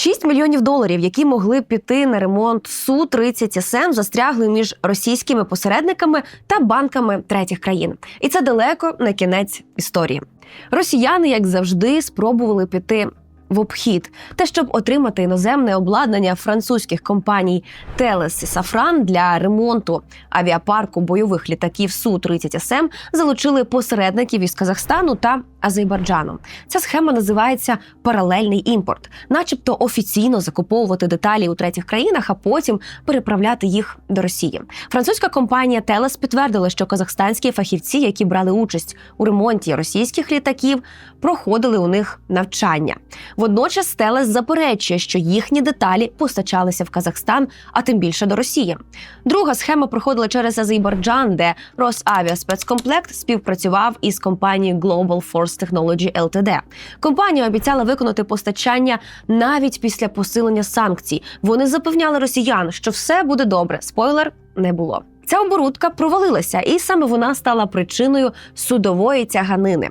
6 мільйонів доларів, які могли піти на ремонт су 30 СМ, застрягли між російськими посередниками та банками третіх країн. І це далеко не кінець історії. Росіяни, як завжди, спробували піти. В обхід те, щоб отримати іноземне обладнання французьких компаній Телес і Сафран для ремонту авіапарку бойових літаків су 30 СМ залучили посередників із Казахстану та Азербайджану. Ця схема називається паралельний імпорт, начебто офіційно закуповувати деталі у третіх країнах, а потім переправляти їх до Росії. Французька компанія Телес підтвердила, що казахстанські фахівці, які брали участь у ремонті російських літаків, проходили у них навчання. Водночас Телес заперечує, що їхні деталі постачалися в Казахстан, а тим більше до Росії. Друга схема проходила через Азербайджан, де Росавіаспецкомплект співпрацював із компанією Global Force Technology Ltd. Компанія обіцяла виконати постачання навіть після посилення санкцій. Вони запевняли росіян, що все буде добре. Спойлер не було. Ця оборудка провалилася, і саме вона стала причиною судової тяганини.